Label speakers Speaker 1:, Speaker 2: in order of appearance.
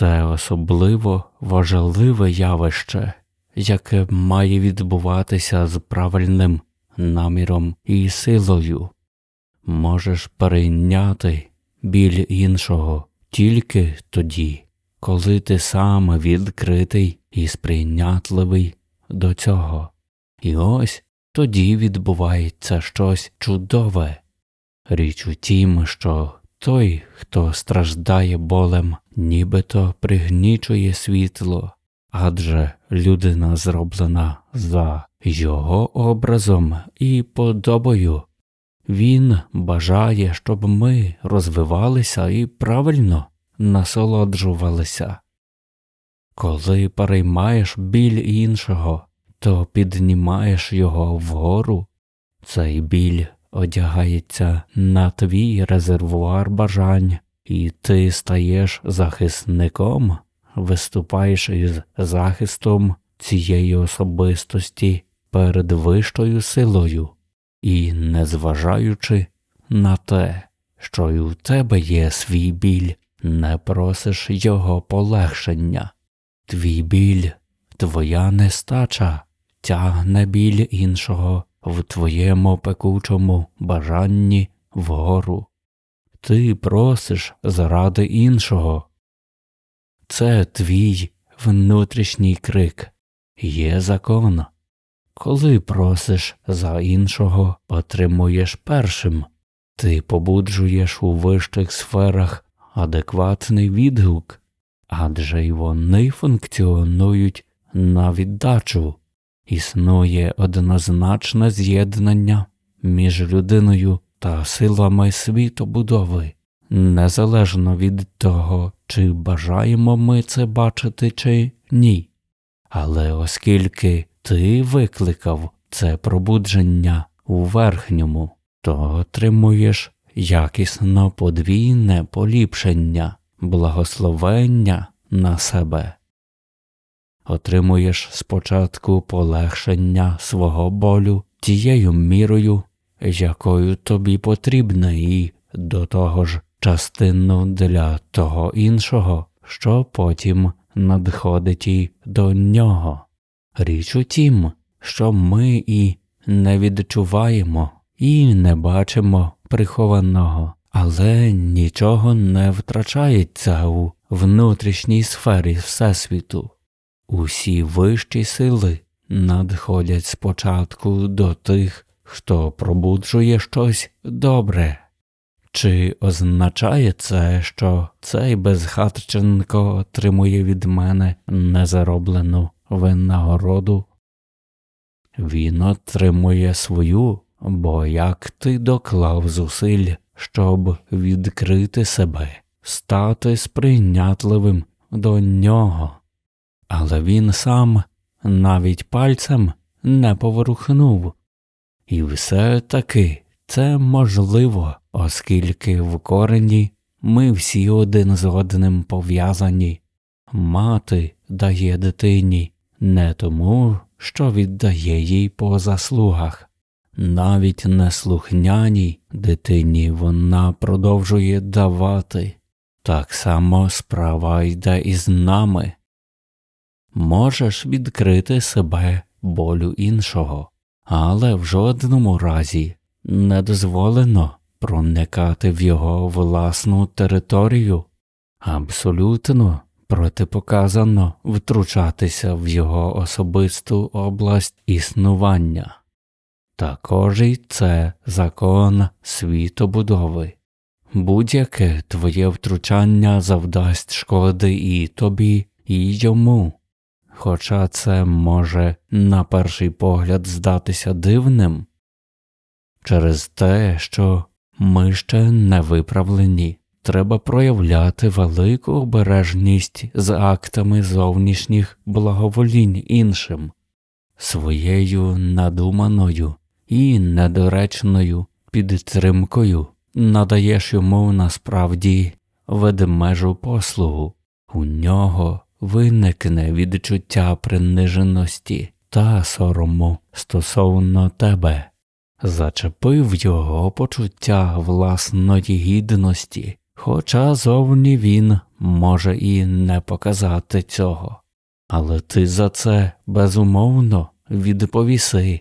Speaker 1: Це особливо важливе явище, яке має відбуватися з правильним наміром і силою. Можеш перейняти біль іншого тільки тоді, коли ти сам відкритий і сприйнятливий до цього. І ось тоді відбувається щось чудове. Річ у тім, що той, хто страждає болем, нібито пригнічує світло, адже людина зроблена за його образом і подобою. Він бажає, щоб ми розвивалися і правильно насолоджувалися. Коли переймаєш біль іншого, то піднімаєш його вгору, цей біль одягається на твій резервуар бажань, і ти стаєш захисником, виступаєш із захистом цієї особистості перед вищою силою, і, незважаючи на те, що й у тебе є свій біль, не просиш його полегшення. Твій біль, твоя нестача. Тягне біль іншого в твоєму пекучому бажанні вгору. Ти просиш заради іншого. Це твій внутрішній крик, є закон. Коли просиш за іншого, отримуєш першим, ти побуджуєш у вищих сферах адекватний відгук, адже й вони функціонують на віддачу. Існує однозначне з'єднання між людиною та силами світобудови, незалежно від того, чи бажаємо ми це бачити чи ні. Але оскільки ти викликав це пробудження у верхньому, то отримуєш якісно подвійне поліпшення, благословення на себе отримуєш спочатку полегшення свого болю тією мірою, якою тобі потрібна, і до того ж частину для того іншого, що потім надходить і до нього. Річ у тім, що ми і не відчуваємо, і не бачимо прихованого, але нічого не втрачається у внутрішній сфері Всесвіту. Усі вищі сили надходять спочатку до тих, хто пробуджує щось добре. Чи означає це, що цей безхатченко отримує від мене незароблену винагороду? Він отримує свою, бо як ти доклав зусиль, щоб відкрити себе, стати сприйнятливим до нього але він сам навіть пальцем не поворухнув. І все таки це можливо, оскільки в корені ми всі один з одним пов'язані. Мати дає дитині не тому, що віддає їй по заслугах, навіть неслухняній дитині вона продовжує давати. Так само справа йде і з нами можеш відкрити себе болю іншого, але в жодному разі не дозволено проникати в його власну територію, абсолютно протипоказано втручатися в його особисту область існування. Також і це закон світобудови. Будь-яке твоє втручання завдасть шкоди і тобі, і йому хоча це може на перший погляд здатися дивним, через те, що ми ще не виправлені, треба проявляти велику обережність з актами зовнішніх благоволінь іншим, своєю надуманою і недоречною підтримкою. Надаєш йому насправді ведмежу послугу, у нього виникне відчуття приниженості та сорому стосовно тебе, зачепив його почуття власної гідності, Хоча зовні він може і не показати цього. Але ти за це безумовно відповіси.